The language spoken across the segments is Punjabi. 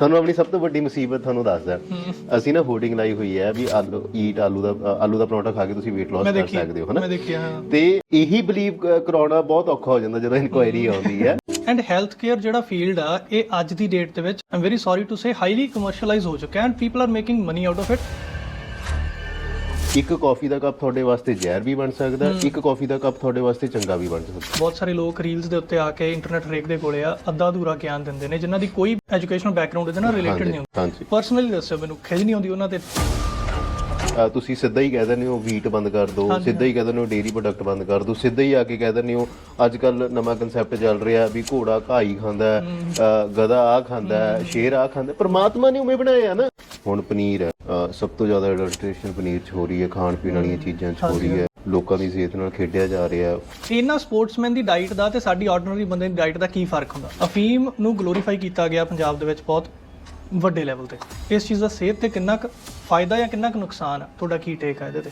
ਤੁਹਾਨੂੰ ਆਪਣੀ ਸਭ ਤੋਂ ਵੱਡੀ ਮੁਸੀਬਤ ਤੁਹਾਨੂੰ ਦੱਸਦਾ। ਅਸੀਂ ਨਾ ਹੋਰਡਿੰਗ ਲਾਈ ਹੋਈ ਹੈ ਵੀ ਆਲੂ ਈਟ ਆਲੂ ਦਾ ਆਲੂ ਦਾ ਪਰੌਂਠਾ ਖਾ ਕੇ ਤੁਸੀਂ weight loss ਕਰ ਸਕਦੇ ਹੋ ਹਨਾ? ਮੈਂ ਦੇਖਿਆ ਹਾਂ। ਤੇ ਇਹੀ ਬਲੀਵ ਕਰਾਉਣਾ ਬਹੁਤ ਔਖਾ ਹੋ ਜਾਂਦਾ ਜਦੋਂ ਇਨਕੁਆਇਰੀ ਆਉਂਦੀ ਹੈ। ਐਂਡ ਹੈਲਥ ਕੇਅਰ ਜਿਹੜਾ ਫੀਲਡ ਆ ਇਹ ਅੱਜ ਦੀ ਡੇਟ ਦੇ ਵਿੱਚ I'm very sorry to say highly commercialise ਹੋ ਚੁੱਕਾ and people are making money out of it ਇੱਕ ਕਾਫੀ ਦਾ ਕੱਪ ਤੁਹਾਡੇ ਵਾਸਤੇ ਜ਼ਹਿਰ ਵੀ ਬਣ ਸਕਦਾ ਇੱਕ ਕਾਫੀ ਦਾ ਕੱਪ ਤੁਹਾਡੇ ਵਾਸਤੇ ਚੰਗਾ ਵੀ ਬਣ ਸਕਦਾ। ਬਹੁਤ ਸਾਰੇ ਲੋਕ ਰੀਲਸ ਦੇ ਉੱਤੇ ਆ ਕੇ ਇੰਟਰਨੈਟ ਰੇਕ ਦੇ ਕੋਲੇ ਆ ਅੱਧਾ ਅਧੂਰਾ ਗਿਆਨ ਦਿੰਦੇ ਨੇ ਜਿਨ੍ਹਾਂ ਦੀ ਕੋਈ ਐਜੂਕੇਸ਼ਨਲ ਬੈਕਗ੍ਰਾਉਂਡ ਇਹਦੇ ਨਾਲ ਰਿਲੇਟਡ ਨਹੀਂ ਹੁੰਦੀ। ਪਰਸਨਲੀ ਦੱਸੋ ਮੈਨੂੰ ਖਿਜ ਨਹੀਂ ਆਉਂਦੀ ਉਹਨਾਂ ਤੇ। ਤੁਸੀਂ ਸਿੱਧਾ ਹੀ ਕਹਿ ਦਿੰਦੇ ਹੋ ਵੀਟ ਬੰਦ ਕਰ ਦਿਓ ਸਿੱਧਾ ਹੀ ਕਹਿ ਦਿੰਦੇ ਹੋ ਡੇਰੀ ਪ੍ਰੋਡਕਟ ਬੰਦ ਕਰ ਦਿਓ ਸਿੱਧਾ ਹੀ ਆ ਕੇ ਕਹਿ ਦਿੰਦੇ ਹੋ ਅੱਜ ਕੱਲ ਨਵਾਂ ਕਨਸੈਪਟ ਚੱਲ ਰਿਹਾ ਵੀ ਘੋੜਾ ਘਾਈ ਖਾਂਦਾ ਗਧਾ ਆ ਖਾਂਦਾ ਸ਼ੇਰ ਆ ਖਾਂਦਾ। ਪ੍ਰਮਾਤਮਾ ਨੇ ਉਵੇਂ ਬਣਾਇਆ ਨਾ। ਹੁਣ ਪਨੀਰ ਹੈ। ਅ, ਸਭ ਤੋਂ ਜ਼ਿਆਦਾ ਐਡਲਟ੍ਰੇਸ਼ਨ ਪਨੀਰ 'ਚ ਹੋ ਰਹੀ ਹੈ ਖਾਣ ਪੀਣ ਵਾਲੀਆਂ ਚੀਜ਼ਾਂ 'ਚ ਹੋ ਰਹੀ ਹੈ। ਲੋਕਾਂ ਦੀ ਸਿਹਤ ਨਾਲ ਖੇਡਿਆ ਜਾ ਰਿਹਾ ਹੈ। ਇਹਨਾਂ ਸਪੋਰਟਸਮੈਨ ਦੀ ਡਾਈਟ ਦਾ ਤੇ ਸਾਡੀ ਆਰਡੀਨਰੀ ਬੰਦੇ ਦੀ ਡਾਈਟ ਦਾ ਕੀ ਫ਼ਰਕ ਹੁੰਦਾ? ਅਫੀਮ ਨੂੰ ਗਲੋਰੀਫਾਈ ਕੀਤਾ ਗਿਆ ਪੰਜਾਬ ਦੇ ਵਿੱਚ ਬਹੁਤ ਵੱਡੇ ਲੈਵਲ ਤੇ। ਇਸ ਚੀਜ਼ ਦਾ ਸਿਹਤ ਤੇ ਕਿੰਨਾ ਕੁ ਫਾਇਦਾ ਜਾਂ ਕਿੰਨਾ ਕੁ ਨੁਕਸਾਨ ਆ? ਤੁਹਾਡਾ ਕੀ ਟੇਕ ਆ ਇਹਦੇ ਤੇ?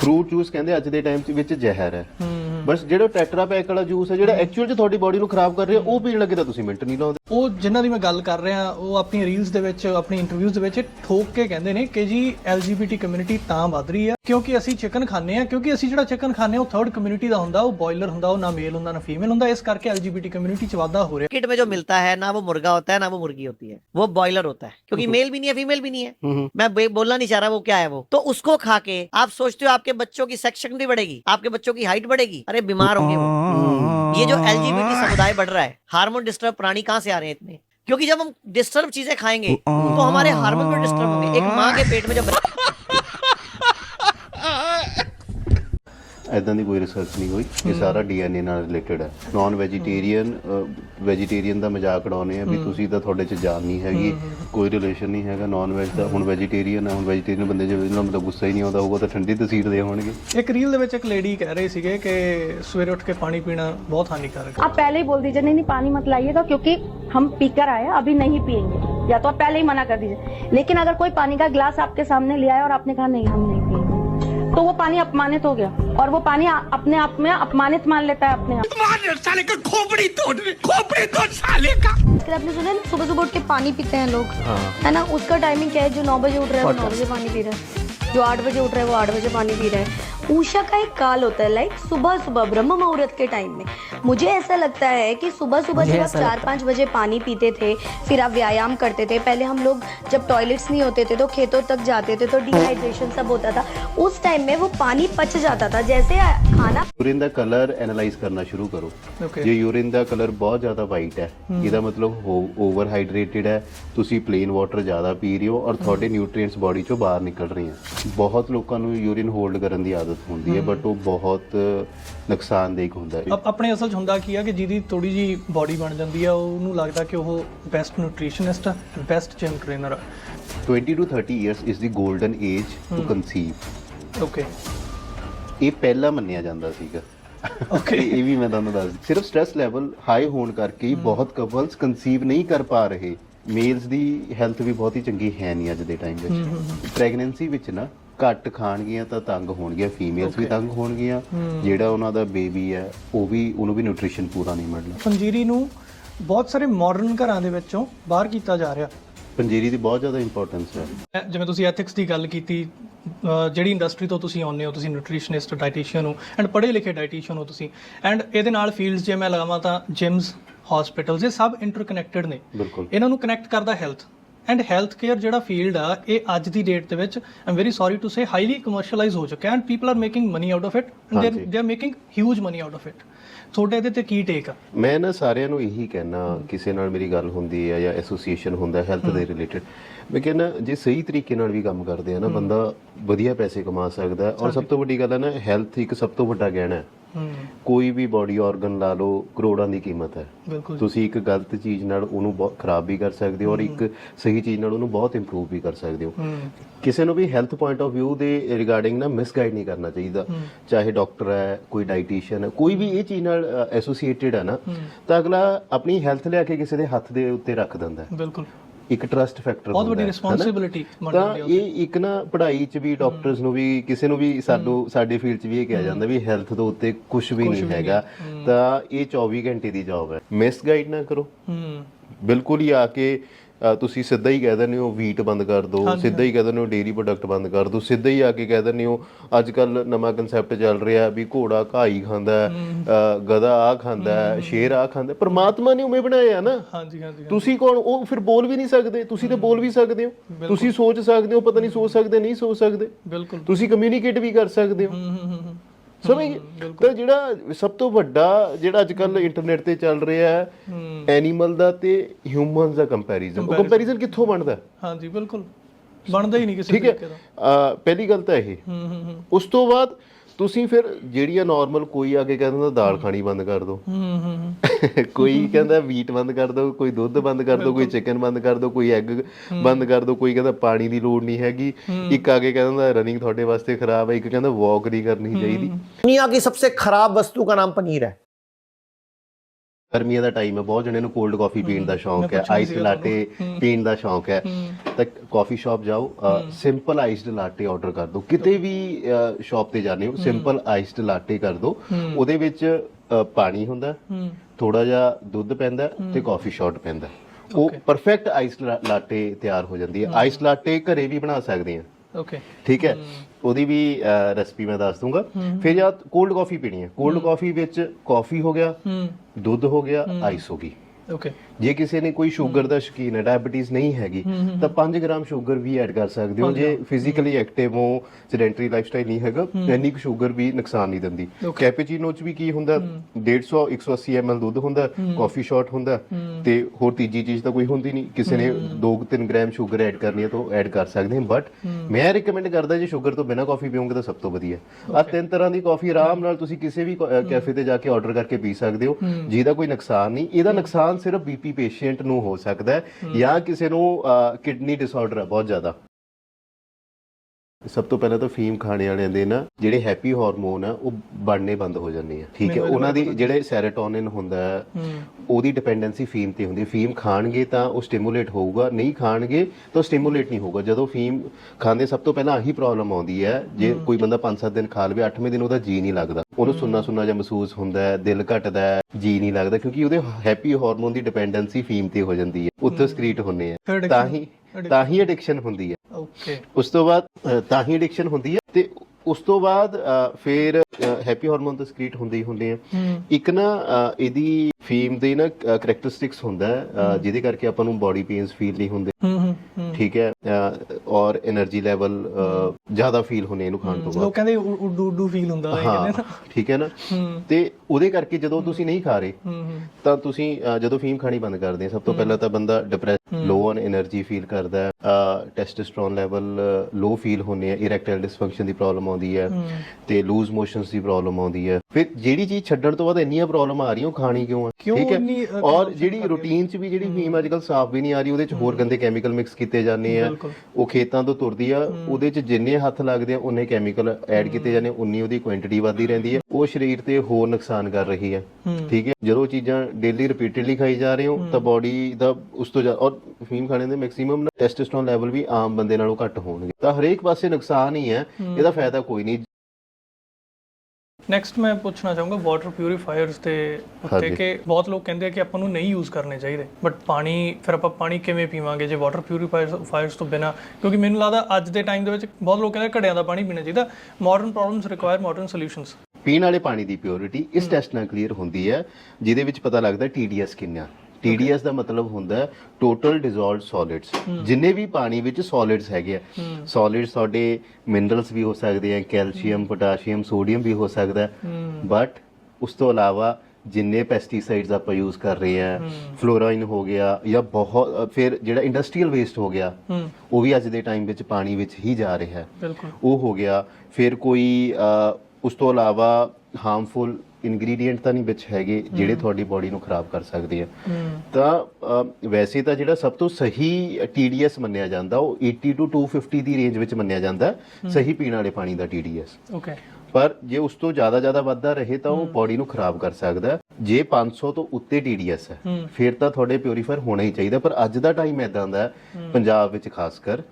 ਫਰੂਟ ਜੂਸ ਕਹਿੰਦੇ ਅੱਜ ਦੇ ਟਾਈਮ 'ਚ ਵਿੱਚ ਜ਼ਹਿਰ ਹੈ। ਹੂੰ ਬਸ ਜਿਹੜਾ ਟੈਟਰਾ ਪੈਕ ਵਾਲਾ ਜੂਸ ਹੈ ਜਿਹੜਾ ਐਕਚੁਅਲ 'ਚ ਤੁਹਾਡੀ ਬਾਡੀ ਨੂੰ ਖਰਾਬ ਕਰ ਰਿਹਾ ਉਹ ਪੀਣ ਲੱਗੇ ਤਾਂ ਤੁਸੀਂ ਮਿੰਟ ਨਹੀਂ ਲਾਉਂਦੇ। ਉਹ ਜਿਨ੍ਹਾਂ ਦੀ ਮੈਂ ਗੱਲ ਕਰ ਰਿਹਾ ਉਹ ਆਪਣੀ ਰੀਲਸ ਦੇ ਵਿੱਚ ਆਪਣੀ ਇੰਟਰਵਿਊਜ਼ ਦੇ ਵਿੱਚ ਠੋਕ ਕੇ ਕਹਿੰਦੇ ਨੇ ਕਿ ਜੀ ਐਲਜੀਬੀਟੀ ਕਮਿਊਨਿਟੀ ਤਾਂ ਵੱਧ ਰਹੀ ਹੈ ਕਿਉਂਕਿ ਅਸੀਂ ਚਿਕਨ ਖਾਂਦੇ ਆ ਕਿਉਂਕਿ ਅਸੀਂ ਜਿਹੜਾ ਚਿਕਨ ਖਾਂਦੇ ਆ ਉਹ ਥਰਡ ਕਮਿਊਨਿਟੀ ਦਾ ਹੁੰਦਾ ਉਹ ਬॉयਲਰ ਹੁੰਦਾ ਉਹ ਨਾ ਮੇਲ ਹੁੰਦਾ ਨਾ ਫੀਮੇਲ ਹੁੰਦਾ ਇਸ ਕਰਕੇ ਐਲਜੀਬੀਟੀ ਕਮਿਊਨਿਟੀ 'ਚ ਵਾਧਾ ਹੋ ਰਿਹਾ। मार्केट में जो मिलता है ना वो मुर्गा होता है ना वो मुर्गी होती है वो बॉयलर होता है क्योंकि मेल भी नहीं है ਵੀ भी नहीं है मैं बोलना नहीं चाह रहा वो क्या है वो तो उसको खा के आप सोचते हो आपके बच्चों की सेक्स शक्ति बढ़ेगी आपके बच्चों की हाइट बढ़ेगी अरे बीमार होंगे वो। ये जो एलजीबीटी समुदाय बढ़ रहा है हार्मोन डिस्टर्ब प्राणी कहाँ से आ रहे हैं इतने? क्योंकि जब हम डिस्टर्ब चीज़ें खाएँगे तो हमारे हार्मोन डिस्टर्ब होंगे। एक माँ के पेट में जब ਐਦਾਂ ਦੀ ਕੋਈ ਰਿਸਰਚ ਨਹੀਂ ਹੋਈ ਇਹ ਸਾਰਾ ਡੀਐਨਏ ਨਾਲ ਰਿਲੇਟਡ ਹੈ ਨਾਨ ਵੈਜੀਟੇਰੀਅਨ ਵੈਜੀਟੇਰੀਅਨ ਦਾ ਮਜ਼ਾਕ ਉਡਾਉਂਦੇ ਆ ਵੀ ਤੁਸੀਂ ਤਾਂ ਤੁਹਾਡੇ ਚ ਜਾਨ ਨਹੀਂ ਹੈਗੀ ਕੋਈ ਰਿਲੇਸ਼ਨ ਨਹੀਂ ਹੈਗਾ ਨਾਨ ਵੈਜ ਦਾ ਹੁਣ ਵੈਜੀਟੇਰੀਅਨ ਹੈ ਹੁਣ ਵੈਜੀਟੇਰੀਅਨ ਬੰਦੇ ਜੇ ਇਹਨਾਂ ਨੂੰ ਤਾਂ ਗੁੱਸਾ ਹੀ ਨਹੀਂ ਆਉਂਦਾ ਹੋਊਗਾ ਤਾਂ ਠੰਡੀ ਤਸੀਰ ਦੇ ਹੋਣਗੇ ਇੱਕ ਰੀਲ ਦੇ ਵਿੱਚ ਇੱਕ ਲੇਡੀ ਕਹਿ ਰਹੀ ਸੀਗੇ ਕਿ ਸਵੇਰੇ ਉੱਠ ਕੇ ਪਾਣੀ ਪੀਣਾ ਬਹੁਤ ਹਾਨੀਕਾਰਕ ਹੈ आप पहले ही बोल दीजिए नहीं नहीं पानी मत लाइएगा क्योंकि हम पीकर आए अभी नहीं पियेंगे या तो आप पहले ही मना कर दीजिए लेकिन अगर कोई पानी का गिलास आपके सामने ले आया और आपने कहा नहीं हम नहीं पियेंगे तो वो पानी अपमानित हो गया। और वो पानी अपने आप में अपमानित मान लेता है अपने आप। साले का खोपड़ी तोड़ खोपड़ी तोड़ साले फिर आपने सुना ना सुबह सुबह उठ के पानी पीते हैं लोग। है। ना? उसका टाइमिंग क्या है? जो नौ बजे उठ रहा है वो नौ बजे पानी पी रहा है। जो आठ बजे उठ रहा है वो आठ बजे पानी पी रहा है। ऊषा का एक काल होता है लाइक सुबह सुबह ब्रह्म मुहूर्त के टाइम में मुझे ऐसा लगता है कि सुबह सुबह जब आप चार पाँच बजे पानी पीते थे फिर आप व्यायाम करते थे पहले हम लोग जब टॉयलेट्स नहीं होते थे तो खेतों तक जाते थे तो डिहाइड्रेशन सब होता था उस टाइम में वो पानी पच जाता था जैसे खाना ਯੂਰਿਨ ਦਾ ਕਲਰ ਐਨਾਲਾਈਜ਼ ਕਰਨਾ ਸ਼ੁਰੂ ਕਰੋ Okay. ਜੇ ਯੂਰਿਨ ਦਾ ਕਲਰ ਬਹੁਤ ਜ਼ਿਆਦਾ ਵਾਈਟ ਹੈ ਇਹਦਾ ਮਤਲਬ ਓਵਰ ਹਾਈਡਰੇਟਡ ਹੈ ਤੁਸੀਂ ਪਲੇਨ ਵਾਟਰ ਜ਼ਿਆਦਾ ਪੀ ਰਹੇ ਹੋ ਔਰ ਤੁਹਾਡੇ ਨਿਊਟ੍ਰੀਐਂਟਸ ਬਾਡੀ ਚੋਂ ਬਾਹਰ ਨਿਕਲ ਰਹੇ ਹਨ ਬਹੁਤ ਲੋਕਾਂ ਨੂੰ ਯੂਰਿਨ ਹੋਲਡ ਕਰਨ ਦੀ ਆਦਤ ਹੁੰਦੀ ਹੈ ਬਟ ਉਹ ਬਹੁਤ ਨੁਕਸਾਨਦੇਹ ਹੁੰਦਾ ਹੈ। ਅਪ- ਆਪਣੇ ਅਸਲ 'ਚ ਹੁੰਦਾ ਕੀ ਆ ਕਿ ਜਿਹਦੀ ਥੋੜੀ ਜੀ ਬਾਡੀ ਬਣ ਜਾਂਦੀ ਆ ਉਹਨੂੰ ਲੱਗਦਾ ਕਿ ਉਹ ਬੈਸਟ ਨਿਊਟ੍ਰੀਸ਼ਨਿਸਟ ਆ ਬੈਸਟ ਜਿਮ ਟ੍ਰੇਨਰ ਆ। 20 to 30 years is the golden age to conceive okay ਇਹ ਪਹਿਲਾਂ ਮੰਨਿਆ ਜਾਂਦਾ ਸੀਗਾ। ਓਕੇ ਇਹ ਵੀ ਮੈਂ ਤੁਹਾਨੂੰ ਦੱਸ ਸਿਰਫ ਸਟ੍ਰੈਸ ਲੈਵਲ ਹਾਈ ਹੋਣ ਕਰਕੇ ਹੀ ਬਹੁਤ ਕਪਲਸ ਕਨਸੀਵ ਨਹੀਂ ਕਰ ਪਾ ਰਹੇ। ਮੇਲਸ ਦੀ ਹੈਲਥ ਵੀ ਬਹੁਤ ਹੀ ਚੰਗੀ ਹੈ ਨਹੀਂ ਅੱਜ ਦੇ ਟਾਈਮ ਵਿੱਚ। ਪ੍ਰੈਗਨੈਂਸੀ ਵਿੱਚ ਨਾ ਘੱਟ ਖਾਣਗੀਆਂ ਤਾਂ ਤੰਗ ਹੋਣਗੀਆਂ ਫੀਮੇਲਸ ਵੀ ਤੰਗ ਹੋਣਗੀਆਂ। ਜਿਹੜਾ ਉਹਨਾਂ ਦਾ ਬੇਬੀ ਹੈ ਉਹ ਵੀ ਉਹਨੂੰ ਵੀ ਨਿਊਟ੍ਰੀਸ਼ਨ ਪੂਰਾ ਨਹੀਂ ਮਿਲਣਾ। ਪੰਜੀਰੀ ਨੂੰ ਬਹੁਤ ਸਾਰੇ ਮਾਡਰਨ ਘਰਾਂ ਦੇ ਵਿੱਚੋਂ ਬਾਹਰ ਕੀਤਾ ਜਾ ਰਿਹਾ। ਪੰਜੀਰੀ ਦੀ ਬਹੁਤ ਜ਼ਿਆਦਾ ਇੰਪੋਰਟੈਂਸ ਹੈ। ਜਿਵੇਂ ਤੁਸੀਂ ਐਥਿਕਸ ਦੀ ਗੱਲ ਕੀਤੀ ਜਿਹੜੀ ਇੰਡਸਟਰੀ ਤੋਂ ਤੁਸੀਂ ਆਉਂਦੇ ਹੋ ਤੁਸੀਂ ਨਿਊਟ੍ਰੀਸ਼ਨਿਸਟ ਡਾਈਟੀਸ਼ੀਅਨ ਹੋ ਐਂਡ ਪੜ੍ਹੇ ਲਿਖੇ ਡਾਈਟੀਸ਼ੀਅਨ ਹੋ ਤੁਸੀਂ ਐਂਡ ਇਹਦੇ ਨਾਲ ਫੀਲਡਸ ਜੇ ਮੈਂ ਲਗਾਵਾਂ ਤਾਂ ਜਿਮਸ ਹਸਪੀਟਲਸ ਇਹ ਸਭ ਇੰਟਰਕਨੈਕਟਡ ਨੇ। ਇਹਨਾਂ ਨੂੰ ਕਨੈਕਟ ਕਰਦਾ ਹੈਲਥ ਐਂਡ ਹੈਲਥ ਕੇਅਰ ਜਿਹੜਾ ਫੀਲਡ ਆ ਇਹ ਅੱਜ ਦੀ ਡੇਟ ਦੇ ਵਿੱਚ I'm very sorry to say highly commercialise ਹੋ ਚੁੱਕਾ and people are making money out of it and. They are making huge money out of it ਤੁਹਾਡੇ ਇਹਦੇ ਤੇ ਕੀ ਟੇਕ ਆ? ਮੈਂ ਨਾ ਸਾਰਿਆਂ ਨੂੰ ਇਹੀ ਕਹਿਣਾ ਕਿਸੇ ਨਾਲ ਮੇਰੀ ਗੱਲ ਹੁੰਦੀ ਹੈ ਜਾਂ ਐਸੋਸੀਏਸ਼ਨ ਹੁੰਦਾ ਹੈਲਥ ਦੇ ਰਿਲੇਟਡ ਮੈਂ ਕਹਿੰਦਾ ਜੇ ਸਹੀ ਤਰੀਕੇ ਨਾਲ ਵੀ ਕੰਮ ਕਰਦੇ ਆ ਨਾ ਬੰਦਾ ਵਧੀਆ ਪੈਸੇ ਕਮਾ ਸਕਦਾ ਹੈ। ਔਰ ਸਭ ਤੋਂ ਵੱਡੀ ਗੱਲ ਹੈ ਨਾ ਹੈਲਥ ਇੱਕ ਸਭ ਤੋਂ ਵੱਡਾ ਗਹਿਣਾ ਹੈ। ਕੋਈ ਵੀ ਬਾਡੀ ਆਰਗਨ ਲਾ ਲਓ ਕਰੋੜਾਂ ਦੀ ਕੀਮਤ ਹੈ। ਤੁਸੀਂ ਇੱਕ ਗਲਤ ਚੀਜ਼ ਨਾਲ ਉਹਨੂੰ ਬਹੁਤ ਖਰਾਬ ਵੀ ਕਰ ਸਕਦੇ ਹੋ ਔਰ ਇੱਕ ਸਹੀ ਚੀਜ਼ ਨਾਲ ਉਹਨੂੰ ਬਹੁਤ ਇੰਪਰੂਵ ਵੀ ਕਰ ਸਕਦੇ ਹੋ। ਹੂੰ। ਕਿਸੇ ਨੂੰ ਵੀ ਹੈਲਥ ਪੁਆਇੰਟ ਆਫ View ਦੇ ਰਿਗਾਰਡਿੰਗ ਨਾ ਮਿਸਗਾਈਡ ਨਹੀਂ ਕਰਨਾ ਚਾਹੀਦਾ। ਚਾਹੇ ਡਾਕਟਰ ਹੈ ਕੋਈ ਡਾਈਟੀਸ਼ੀਅਨ ਹੈ ਕੋਈ ਵੀ ਇਹ ਚੀਜ਼ ਨਾਲ ਐਸੋਸੀਏਟਿਡ ਹੈ ਨਾ ਤਾਂ ਅਗਲਾ ਆਪਣੀ ਹੈਲਥ ਲਿਆ ਕੇ ਕਿਸੇ ਦੇ ਹੱਥ ਦੇ ਉੱਤੇ ਰੱਖ ਦਿੰਦਾ ਹੈ। ਬਿਲਕੁਲ। ਇੱਕ ਟਰਸਟ ਫੈਕਟਰ ਬਹੁਤ ਵੱਡੀ ਰਿਸਪੌਂਸਿਬਿਲਿਟੀ ਤਾਂ ਇਹ ਇੱਕ ਨਾ ਪੜ੍ਹਾਈ 'ਚ ਵੀ ਡਾਕਟਰਸ ਨੂੰ ਵੀ ਕਿਸੇ ਨੂੰ ਵੀ ਸਾਡੋ ਸਾਡੇ ਫੀਲਡ 'ਚ ਵੀ ਇਹ ਕਿਹਾ ਜਾਂਦਾ ਵੀ ਹੈਲਥ ਤੋਂ ਉੱਤੇ ਕੁਝ ਵੀ ਨਹੀਂ ਹੈਗਾ। ਤਾਂ ਇਹ 24 ਘੰਟੇ ਦੀ ਜੌਬ ਹੈ। ਮਿਸਗਾਈਡ ਨਾ ਕਰੋ। ਬਿਲਕੁਲ ਹੀ ਆ ਕੇ ਤੁਸੀਂ ਸਿੱਧਾ ਹੀ ਕਹਿ ਦਿੰਦੇ ਹੋ ਵੀਟ ਬੰਦ ਕਰ ਦਿਓ ਸਿੱਧਾ ਹੀ ਕਹਿ ਦਿੰਦੇ ਹੋ ਡੇਰੀ ਪ੍ਰੋਡਕਟ ਬੰਦ ਕਰ ਦਿਓ ਸਿੱਧਾ ਹੀ ਆ ਕੇ ਕਹਿ ਦਿੰਦੇ ਹੋ ਅੱਜ ਕੱਲ ਨਵਾਂ ਕਨਸੈਪਟ ਚੱਲ ਰਿਹਾ ਵੀ ਘੋੜਾ ਘਾਈ ਖਾਂਦਾ ਗਧਾ ਆ ਖਾਂਦਾ ਸ਼ੇਰ ਆ ਖਾਂਦਾ। ਪ੍ਰਮਾਤਮਾ ਨੇ ਉਵੇਂ ਬਣਾਇਆ ਨਾ। ਹਾਂਜੀ ਹਾਂਜੀ ਤੁਸੀਂ ਕੌਣ? ਉਹ ਫਿਰ ਬੋਲ ਵੀ ਨਹੀਂ ਸਕਦੇ ਤੁਸੀਂ ਤੇ ਬੋਲ ਵੀ ਸਕਦੇ ਹੋ। ਤੁਸੀਂ ਸੋਚ ਸਕਦੇ ਹੋ ਪਤਾ ਨਹੀਂ ਸੋਚ ਸਕਦੇ ਨਹੀਂ ਸੋਚ ਸਕਦੇ। ਬਿਲਕੁਲ। ਤੁਸੀਂ ਕਮਿਊਨੀਕੇਟ ਵੀ ਕਰ ਸਕਦੇ ਹੋ। ਹੂੰ ਹੂੰ ਹੂੰ ਹੂੰ। ਸਮਝ ਤਾਂ ਜਿਹੜਾ ਸਭ ਤੋਂ ਵੱਡਾ ਜਿਹੜਾ ਅੱਜ ਕੱਲ ਇੰਟਰਨੈਟ ਤੇ ਚੱਲ ਰਿਹਾ ਹੈ ਐਨੀਮਲ ਦਾ ਤੇ ਹਿਊਮਨਸ ਦਾ ਕੰਪੈਰੀਜ਼ਨ ਉਹ ਕੰਪੈਰੀਜ਼ਨ ਕਿੱਥੋਂ ਬਣਦਾ? ਹਾਂਜੀ ਬਿਲਕੁਲ। ਬਣਦਾ ਹੀ ਨਹੀਂ ਕਿਸੇ ਤਰੀਕੇ ਦਾ। ਪਹਿਲੀ ਗੱਲ ਤਾਂ ਇਹ। ਹੂੰ ਹੂੰ। ਉਸ ਤੋਂ ਬਾਅਦ ਤੁਸੀਂ ਫਿਰ ਜਿਹੜੀਆਂ ਨਾਰਮਲ ਕੋਈ ਆ ਕੇ ਕਹਿੰਦਾ ਦਾਲ ਖਾਣੀ ਬੰਦ ਕਰ ਦਿਓ ਹੂੰ ਹੂੰ ਹੂੰ ਕੋਈ ਕਹਿੰਦਾ ਮੀਟ ਬੰਦ ਕਰ ਦਿਓ ਕੋਈ ਦੁੱਧ ਬੰਦ ਕਰ ਦਿਓ ਕੋਈ ਚਿਕਨ ਬੰਦ ਕਰ ਦਿਓ ਕੋਈ ਐਗ ਬੰਦ ਕਰ ਦਿਓ ਕੋਈ ਕਹਿੰਦਾ ਪਾਣੀ ਦੀ ਲੋੜ ਨਹੀਂ ਹੈਗੀ ਇੱਕ ਆ ਕੇ ਕਹਿੰਦਾ ਰਨਿੰਗ ਤੁਹਾਡੇ ਵਾਸਤੇ ਖਰਾਬ ਹੈ ਇੱਕ ਕਹਿੰਦਾ ਵਾਕ ਨਹੀਂ ਕਰਨੀ ਚਾਹੀਦੀ दुनिया की सबसे खराब वस्तु का नाम पनीर है ਗਰਮੀਆਂ ਦਾ ਟਾਈਮ ਹੈ ਬਹੁਤ ਜਣੇ ਨੂੰ ਕੋਲਡ ਕਾਫੀ ਪੀਣ ਦਾ ਸ਼ੌਂਕ ਹੈ ਆਈਸਡ ਲਾਟੇ ਪੀਣ ਦਾ ਸ਼ੌਂਕ ਹੈ। ਤਾਂ ਕਾਫੀ ਸ਼ਾਪ ਜਾਓ ਸਿੰਪਲ ਆਈਸਡ ਲਾਟੇ ਆਰਡਰ ਕਰ ਦਿਓ। ਕਿਤੇ ਵੀ ਸ਼ਾਪ ਤੇ ਜਾਂਦੇ ਹੋ ਸਿੰਪਲ ਆਈਸਡ ਲਾਟੇ ਕਰ ਦਿਓ। ਉਹਦੇ ਵਿੱਚ ਪਾਣੀ ਹੁੰਦਾ ਥੋੜਾ ਜਿਹਾ ਦੁੱਧ ਪੈਂਦਾ ਤੇ ਕਾਫੀ ਸ਼ਾਟ ਪੈਂਦਾ ਉਹ ਪਰਫੈਕਟ ਆਈਸਡ ਲਾਟੇ ਤਿਆਰ ਹੋ ਜਾਂਦੀ ਹੈ। ਆਈਸਡ ਲਾਟੇ ਘਰੇ ਵੀ ਬਣਾ ਸਕਦੇ ਆ ਓਕੇ ਠੀਕ ਹੈ। ਉਹਦੀ ਵੀ ਰੈਸਪੀ ਮੈਂ ਦੱਸ ਦੂੰਗਾ। ਫਿਰ ਜਾਂ ਕੋਲਡ ਕਾਫੀ ਪੀਣੀ ਹੈ। ਕੋਲਡ ਕਾਫੀ ਵਿੱਚ ਕਾਫੀ ਹੋ ਗਿਆ ਦੁੱਧ ਹੋ ਗਿਆ ਆਈਸ ਹੋ ਗਈ। ਓਕੇ ਜੇ ਕਿਸੇ ਨੇ ਕੋਈ ਸ਼ੂਗਰ ਦਾ ਸ਼ੌਕੀਨ ਹੈ ਡਾਇਬੀਟੀਜ਼ ਨਹੀਂ ਹੈਗੀ ਤਾਂ 5 ਗ੍ਰਾਮ ਸ਼ੂਗਰ ਵੀ ਐਡ ਕਰ ਸਕਦੇ ਹੋ। ਜੇ ਫਿਜ਼ੀਕਲੀ ਐਕਟਿਵ ਹੋ। ਸੈਡੈਂਟਰੀ ਲਾਈਫਸਟਾਈਲ ਨਹੀਂ ਹੈਗਾ ਇੰਨੀ ਕੁ ਸ਼ੂਗਰ ਵੀ ਨੁਕਸਾਨ ਨਹੀਂ ਦਿੰਦੀ। ਕੈਪੇਚੀਨੋ ਚ ਵੀ ਕੀ ਹੁੰਦਾ? 150 180 ml ਦੁੱਧ ਹੁੰਦਾ ਕਾਫੀ ਸ਼ਾਟ ਹੁੰਦਾ ਤੇ ਹੋਰ ਤੀਜੀ ਚੀਜ਼ ਤਾਂ ਕੋਈ ਹੁੰਦੀ ਨਹੀਂ। ਕਿਸੇ ਨੇ 2-3 ਗ੍ਰਾਮ ਸ਼ੂਗਰ ਐਡ ਕਰਨੀ ਹੈ ਤਾਂ ਐਡ ਕਰ ਸਕਦੇ ਹਾਂ। ਬਟ ਮੈਂ ਰეკਮੈਂਡ ਕਰਦਾ ਜੇ ਸ਼ੂਗਰ ਤੋਂ ਬਿਨਾ ਕਾਫੀ ਪੀਓਗੇ ਤਾਂ ਸਭ ਤੋਂ ਵਧੀਆ। ਆ ਤਿੰਨ ਤਰ੍ਹਾਂ ਦੀ ਕਾਫੀ ਆਰਾਮ ਨਾਲ ਤੁਸੀਂ ਕਿਸੇ ਵੀ ਕੈਫੇ ਤੇ ਜਾ ਕੇ ਆਰਡਰ ਕਰਕੇ ਪੀ ਸਕਦੇ ਹੋ। ਜਿਹਦਾ ਕੋਈ ਨੁਕਸਾਨ ਨਹੀਂ। ਇਹਦਾ ਨੁਕਸਾਨ ਸਿਰਫ ਬੀਪੀ ਪੇਸ਼ੈਂਟ ਨੂੰ ਹੋ ਸਕਦਾ ਹੈ ਜਾਂ ਕਿਸੇ ਨੂੰ ਕਿਡਨੀ ਡਿਸਆਰਡਰ ਹੈ ਬਹੁਤ ਜ਼ਿਆਦਾ। ਸਭ ਤੋਂ ਪਹਿਲਾਂ ਤਾਂ ਫੀਮ ਖਾਣੇ ਵਾਲਿਆਂ ਦੇ ਨਾ ਜਿਹੜੇ ਹੈਪੀ ਹਾਰਮੋਨ ਆ ਉਹ ਬਣਨੇ ਬੰਦ ਹੋ ਜਾਂਦੇ ਆ। ਠੀਕ ਹੈ ਉਹਨਾਂ ਦੀ ਜਿਹੜੇ ਸੈਰੋਟੋਨਿਨ ਹੁੰਦਾ ਉਹਦੀ ਡਿਪੈਂਡੈਂਸੀ ਫੀਮ ਤੇ ਹੁੰਦੀ ਹੈ ਫੀਮ ਖਾਣਗੇ ਤਾਂ ਉਹ ਸਟਿਮੂਲੇਟ ਹੋਊਗਾ ਨਹੀਂ ਖਾਣਗੇ ਤਾਂ ਸਟਿਮੂਲੇਟ ਨਹੀਂ ਹੋਊਗਾ। ਜਦੋਂ ਫੀਮ ਖਾਂਦੇ ਸਭ ਤੋਂ ਪਹਿਲਾਂ ਆਹੀ ਪ੍ਰੋਬਲਮ ਆਉਂਦੀ ਹੈ ਜੇ ਕੋਈ ਬੰਦਾ 5-7 ਦਿਨ ਖਾ ਲਵੇ 8ਵੇਂ ਦਿਨ ਉਹਦਾ ਜੀ ਨਹੀਂ ਲੱਗਦਾ। ਉਹਨੂੰ ਸੁੰਨਾ ਸੁੰਨਾ ਜਿਹਾ ਮਹਿਸੂਸ ਹੁੰਦਾ ਹੈ ਦਿਲ ਘਟਦਾ ਹੈ ਜੀ ਨਹੀਂ ਲੱਗਦਾ ਕਿਉਂਕਿ ਉਹਦੇ ਹੈਪੀ ਹਾਰਮੋਨ ਦੀ ਡਿਪੈਂਡੈਂਸੀ ਫੀਮ ਤੇ ਹੋ ਜਾਂਦੀ ਹੈ। ਉੱਥੇ ਸਕ੍ਰੀਟ ਹੁੰਨੇ ਆ। ਤਾਂ ਹੀ ਤਾਂ ਹੀ ਐਡਿਕਸ਼ਨ ਹੁੰਦੀ ਹੈ ਓਕੇ ਉਸ ਤੋਂ ਬਾਅਦ ਤਾਂ ਹੀ ਐਡਿਕਸ਼ਨ ਹੁੰਦੀ ਹੈ ਤੇ ਉਸ ਤੋਂ ਬਾਅਦ ਫਿਰ ਹੈਪੀ ਹਾਰਮੋਨ ਤਾਂ ਸਕ੍ਰੀਟ ਹੁੰਦੇ ਹੀ ਹੁੰਦੇ ਆ। ਇੱਕ ਨਾ ਇਹਦੀ ਫੀਮ ਦੇ ਨਾ ਕੈਰੈਕਟਰਿਸਟਿਕਸ ਹੁੰਦਾ ਜਿਹਦੇ ਕਰਕੇ ਆਪਾਂ ਨੂੰ ਬਾਡੀ ਪੇਨਸ ਫੀਲ ਨਹੀਂ ਹੁੰਦੇ। ਠੀਕ ਹੈ ਔਰ એનર્ਜੀ ਲੈਵਲ ਜ਼ਿਆਦਾ ਫੀਲ ਹੁੰਨੇ ਇਹਨੂੰ ਖਾਣ ਤੋਂ ਬਾਅਦ। ਲੋਕ ਕਹਿੰਦੇ ਉਡੂ ਉਡੂ ਫੀਲ ਹੁੰਦਾ ਹੈ ਕਹਿੰਦੇ ਨਾ। ਠੀਕ ਹੈ ਨਾ। ਤੇ ਉਹਦੇ ਕਰਕੇ ਜਦੋਂ ਤੁਸੀਂ ਨਹੀਂ ਖਾ ਰਹੇ ਤਾਂ ਤੁਸੀਂ ਜਦੋਂ ਫੀਮ ਖਾਣੀ ਬੰਦ ਕਰਦੇ ਸਭ ਤੋਂ ਪਹਿਲਾਂ ਤਾਂ ਬੰਦਾ depress low on energy feel ਕਰਦਾ ਹੈ ਟੈਸਟੋਸਟਰੋਨ ਲੈਵਲ ਲੋ ਫੀਲ ਹੁੰਨੇ ਆ ਇਰੈਕਟਾਈਲ ਡਿਸਫੰਕਸ਼ਨ ਦੀ ਪ੍ਰੋਬਲਮ ਆਉਂਦੀ ਹੈ ਤੇ ਲੂਜ਼ ਮੋਸ਼ਨਸ ਦੀ ਪ੍ਰੋਬਲਮ ਆਉਂਦੀ ਹੈ। ਫਿਰ ਜਿਹੜੀ ਚੀਜ਼ ਛੱਡਣ ਤੋਂ ਬਾਅਦ ਇੰਨੀਆਂ ਪ੍ਰੋਬਲਮ ਆ ਰਹੀਆਂ ਉਹ ਖਾਣੀ ਕਿਉਂ ਹੈ ਕਿਉਂ ਠੀਕ ਇੰਨੀ, ਅ, ਔਰ ਜਿਹੜੀ ਰੂਟੀਨ ਚ ਵੀ ਜਿਹੜੀ ਫੀਮ ਅੱਜਕੱਲ ਸਾਫ਼ ਵੀ ਨਹੀਂ ਆ ਰਹੀ ਉਹਦੇ ਚ ਹੋਰ ਗੰਦੇ ਕੈਮੀਕਲ ਮਿਕਸ ਕੀਤੇ ਜਾਂਦੇ ਆ। ਬਿਲਕੁਲ। ਉਹ ਖੇਤਾਂ ਤੋਂ ਤੁਰਦੀ ਆ ਉਹਦੇ ਚ ਜਿੰਨੇ ਹੱਥ ਲੱਗਦੇ ਆ ਉਹਨੇ ਕੈਮੀਕਲ ਐਡ ਕੀਤੇ ਜਾਂਦੇ ਉਨੀ ਉਹਦੀ ਕੁਆਂਟੀਟੀ ਵੱਧਦੀ ਰਹਿੰਦੀ ਹੈ ਉਹ ਸਰੀਰ ਤੇ ਹੋਰ ਨੁਕਸਾਨ ਕਰ ਰਹੀ ਹੈ। ਠੀਕ ਹੈ? ਜਦੋਂ ਚੀਜ਼ਾਂ ਡੇਲੀ ਰਿਪੀਟਡਲੀ ਖਾਈ ਜਾ ਰਹੇ ਹੋ ਤਾਂ ਬਾਡੀ ਦਾ ਉਸ ਤੋਂ ਜ਼ਿਆਦਾ ਔਰ ਫੀਮ ਖਾਣੇ ਦੇ ਮੈਕਸਿਮਮ ਟੈਸਟੋਸਟਰੋਨ ਲੈਵਲ ਵੀ ਆਮ ਬੰਦੇ ਨਾਲੋਂ ਘੱਟ ਹੋਣਗੇ। ਤਾਂ ਹਰੇਕ ਪਾਸੇ ਨੁਕਸਾਨ ਹੀ ਹੈ। ਇਹਦਾ ਫਾਇਦਾ ਕੋਈ ਨਹੀਂ। ਨੈਕਸਟ ਮੈਂ ਪੁੱਛਣਾ ਚਾਹੂੰਗਾ ਵਾਟਰ ਪਿਊਰੀਫਾਇਰਸ ਦੇ ਉੱਤੇ। ਕਿ ਬਹੁਤ ਲੋਕ ਕਹਿੰਦੇ ਆ ਕਿ ਆਪਾਂ ਨੂੰ ਨਹੀਂ ਯੂਜ਼ ਕਰਨੇ ਚਾਹੀਦੇ ਬਟ ਪਾਣੀ ਫਿਰ ਆਪਾਂ ਪਾਣੀ ਕਿਵੇਂ ਪੀਵਾਂਗੇ ਜੇ ਵਾਟਰ ਪਿਊਰੀਫਾਇਰਸ ਤੋਂ ਬਿਨਾ? ਕਿਉਂਕਿ ਮੈਨੂੰ ਲੱਗਦਾ ਅੱਜ ਦੇ ਟਾਈਮ ਦੇ ਵਿੱਚ ਬਹੁਤ ਲੋਕ ਕਹਿੰਦੇ ਘੜਿਆਂ ਦਾ ਪਾਣੀ ਪੀਣਾ ਚਾਹੀਦਾ। Modern problems require modern solutions ਪੀਣ ਵਾਲੇ ਪਾਣੀ ਦੀ ਪਿਓਰਿਟੀ ਇਸ ਟੈਸਟ ਨਾਲ ਕਲੀਅਰ ਹੁੰਦੀ ਹੈ ਜਿਹਦੇ ਵਿੱਚ ਪਤਾ ਲੱਗਦਾ TDS ਕਿੰਨਾ। TDS ਦਾ ਮਤਲਬ ਹੁੰਦਾ ਟੋਟਲ ਡਿਸੋਲਵਡ ਸੋਲਿਡਸ ਜਿੰਨੇ ਵੀ ਪਾਣੀ ਵਿੱਚ ਸੋਲਿਡਸ ਹੈਗੇ ਆ ਸੋਲਿਡਸ ਤੁਹਾਡੇ ਮਿਨਰਲਸ ਵੀ ਹੋ ਸਕਦੇ ਆ ਕੈਲਸ਼ੀਅਮ ਪੋਟਾਸ਼ੀਅਮ ਸੋਡੀਅਮ ਵੀ ਹੋ ਸਕਦਾ ਬਟ ਉਸ ਤੋਂ ਇਲਾਵਾ ਜਿੰਨੇ ਪੈਸਟੀਸਾਈਡਸ ਆਪਾਂ ਯੂਜ਼ ਕਰ ਰਹੇ ਆ ਫਲੋਰਾਈਨ ਹੋ ਗਿਆ ਜਾਂ ਬਹੁਤ ਫਿਰ ਜਿਹੜਾ ਇੰਡਸਟਰੀਅਲ ਵੇਸਟ ਹੋ ਗਿਆ ਉਹ ਵੀ ਅੱਜ ਦੇ ਟਾਈਮ ਵਿੱਚ ਪਾਣੀ ਵਿੱਚ ਹੀ ਜਾ ਰਿਹਾ ਹੈ। ਉਹ ਹੋ ਗਿਆ ਫਿਰ ਕੋਈ ਉਸ ਤੋਂ ਇਲਾਵਾ ਹਾਰਮਫੁਲ ਇਨਗਰੀਡੀਐਂਟ ਤਾਂ ਨਹੀਂ ਵਿੱਚ ਹੈਗੇ ਜਿਹੜੇ ਤੁਹਾਡੀ ਬਾਡੀ ਨੂੰ ਖਰਾਬ ਕਰ ਸਕਦੇ ਆ। ਤਾਂ ਵੈਸੇ ਤਾਂ ਜਿਹੜਾ ਸਭ ਤੋਂ ਸਹੀ TDS ਮੰਨਿਆ ਜਾਂਦਾ ਉਹ 80 ਤੋਂ 250 ਦੀ ਰੇਂਜ ਵਿੱਚ ਮੰਨਿਆ ਜਾਂਦਾ ਸਹੀ ਪੀਣ ਵਾਲੇ ਪਾਣੀ ਦਾ TDS ਓਕੇ ਪਰ ਜੇ ਉਸ ਤੋਂ ਜ਼ਿਆਦਾ ਜ਼ਿਆਦਾ ਵੱਧਦਾ ਰਹੇ ਤਾਂ ਉਹ ਬਾਡੀ ਨੂੰ ਖਰਾਬ ਕਰ ਸਕਦਾ। ਜੇ 500 ਤੋਂ ਉੱਤੇ TDS ਹੈ ਫਿਰ ਤਾਂ ਤੁਹਾਡੇ ਪਿਉਰੀਫਾਇਰ ਹੋਣਾ ਹੀ ਚਾਹੀਦਾ ਪਰ ਅੱਜ ਦਾ ਟਾਈਮ ਇਦਾਂ ਦਾ ਪੰਜਾਬ ਵਿੱਚ ਖਾਸ ਕਰ।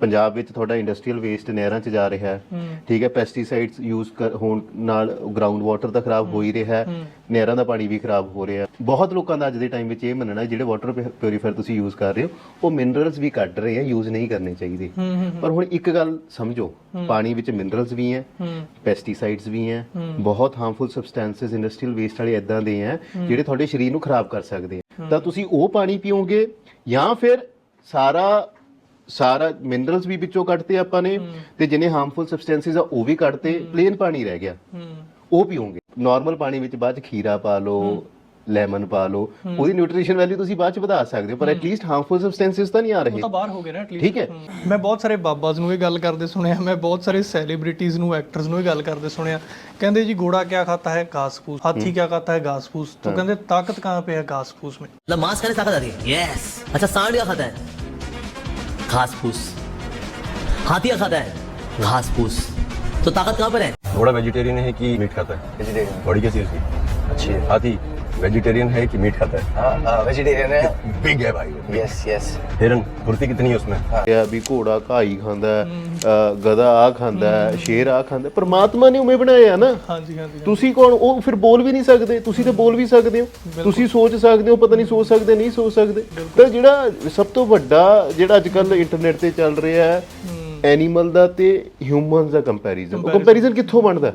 ਪੰਜਾਬ ਵਿੱਚ ਤੁਹਾਡਾ ਇੰਡਸਟਰੀਅਲ ਵੇਸਟ ਨਹਿਰਾਂ 'ਚ ਜਾ ਰਿਹਾ ਹੈ। ਠੀਕ ਹੈ ਪੈਸਟੀਸਾਈਡਸ ਯੂਜ਼ ਹੋਣ ਨਾਲ ਗਰਾਊਂਡ ਵਾਟਰ ਤਾਂ ਖਰਾਬ ਹੋ ਹੀ ਰਿਹਾ ਹੈ ਨਹਿਰਾਂ ਦਾ ਪਾਣੀ ਵੀ ਖਰਾਬ ਹੋ ਰਿਹਾ ਬਹੁਤ ਲੋਕਾਂ ਦਾ ਅੱਜ ਦੇ ਟਾਈਮ ਵਿੱਚ ਇਹ ਮੰਨਣਾ ਜਿਹੜੇ ਵਾਟਰ ਪਿਉਰੀਫਾਇਰ ਤੁਸੀਂ ਯੂਜ਼ ਕਰ ਰਹੇ ਹੋ ਉਹ ਮਿਨਰਲਸ ਵੀ ਕੱਢ ਰਹੇ ਆ ਯੂਜ਼ ਨਹੀਂ ਕਰਨੇ ਚਾਹੀਦੇ। ਪਰ ਹੁਣ ਇੱਕ ਗੱਲ ਸਮਝੋ ਪਾਣੀ ਵਿੱਚ ਮਿਨਰਲਸ ਵੀ ਹੈ ਪੈਸਟੀਸਾਈਡਸ ਵੀ ਹੈ ਬਹੁਤ ਹਾਰਮਫੁਲ ਸਬਸਟੈਂਸਸ ਇੰਡਸਟਰੀਅਲ ਵੇਸਟ ਵਾਲੇ ਇਦਾਂ ਦੇ ਹੈ। ਜਿਹੜੇ ਤੁਹਾਡੇ ਸਰੀਰ ਨੂੰ ਖਰਾਬ ਕਰ ਸਕਦੇ ਆ। ਤਾਂ ਤੁਸੀਂ ਉਹ ਪਾਣੀ ਪੀਓਗੇ ਜਾਂ ਫਿਰ ਸਾਰਾ ਸਾਰਾ ਮਿਨਰਲਸ ਵੀ ਵਿੱਚੋਂ ਕੱਢਤੇ ਆਪਾਂ ਨੇ ਤੇ ਜਿਹਨੇ ਹਾਰਮਫੁਲ ਸਬਸਟੈਂਸਸ ਆ ਉਹ ਵੀ ਕੱਢਤੇ ਪਲੇਨ ਪਾਣੀ ਰਹਿ ਗਿਆ। ਉਹ ਪੀਓਗੇ। ਨਾਰਮਲ ਪਾਣੀ ਵਿੱਚ ਬਾਅਦ ਚ ਖੀਰਾ ਪਾ ਲਓ ਲੈਮਨ ਪਾ ਲਓ ਉਹਦੀ ਨਿਊਟ੍ਰੀਸ਼ਨ ਵੈਲਿਊ ਤੁਸੀਂ ਬਾਅਦ ਚ ਵਧਾ ਸਕਦੇ ਹੋ ਪਰ ਐਟਲੀਸਟ ਹਾਰਮਫੁਲ ਸਬਸਟੈਂਸਸ ਤਾਂ ਨਹੀਂ ਆ ਰਹੇ ਤਾਂ ਬਾਹਰ ਹੋ ਗਏ ਨਾ ਐਟਲੀਸਟ ਠੀਕ ਹੈ ਮੈਂ ਬਹੁਤ ਸਾਰੇ ਬਾਬਾਜ਼ ਨੂੰ ਇਹ ਗੱਲ ਕਰਦੇ ਸੁਣਿਆ ਮੈਂ ਬਹੁਤ ਸਾਰੇ ਸੈਲੀਬ੍ਰਿਟੀਜ਼ ਨੂੰ ਐਕਟਰਸ ਨੂੰ ਇਹ ਗੱਲ ਕਰਦੇ ਸੁਣਿਆ ਕਹਿੰਦੇ ਜੀ घोड़ा क्या खाता है घास फूस हाथी क्या खाता है घास फूस तो कहते ताकत कहाँ पे है घास फूस में मतलब मांस खाने से ताकत आती है यस अच्छा सांड क्या खाता है घास फूस हाथी क्या खाता है घास फूस तो ताकत कहाँ पर है घोड़ा वेजिटेरियन है कि मीट खाता है वेजिटेरियन बॉडी कैसी है उसकी अच्छी है हाथी वेजिटेरियन है कि मीट खाता है वेजिटेरियन है बिग है भाई यस यस हिरन फुर्ती कितनी है उसमें ਆ ਵੀ ਘੋੜਾ ਘਾਈ ਖਾਂਦਾ ਹੈ, ਅ, ਗਧਾ ਆ ਖਾਂਦਾ ਹੈ, ਸ਼ੇਰ ਆ ਖਾਂਦਾ ਹੈ। ਪਰਮਾਤਮਾ ਨੇ ਉਵੇਂ ਬਣਾਇਆ ਨਾ ਹਾਂਜੀ ਹਾਂਜੀ ਤੁਸੀਂ ਕੌਣ ਉਹ ਫਿਰ ਬੋਲ ਵੀ ਨਹੀਂ ਸਕਦੇ ਤੁਸੀਂ ਤਾਂ ਬੋਲ ਵੀ ਸਕਦੇ ਹੋ ਤੁਸੀਂ ਸੋਚ ਸਕਦੇ ਹੋ ਪਤਾ ਨਹੀਂ ਸੋਚ ਸਕਦੇ ਨਹੀਂ ਸੋਚ ਸਕਦੇ ਤਾਂ ਜਿਹੜਾ ਸਭ ਤੋਂ ਵੱਡਾ ਜਿਹੜਾ ਅੱਜ ਕੱਲ ਇੰਟਰਨੈਟ ਤੇ ਚੱਲ ਰਿਹਾ ਹੈ ਐਨੀਮਲ ਦਾ ਤੇ ਹਿਊਮਨਸ ਦਾ ਕੰਪੈਰੀਜ਼ਨ ਉਹ ਕੰਪੈਰੀਜ਼ਨ ਕਿੱਥੋਂ ਬਣਦਾ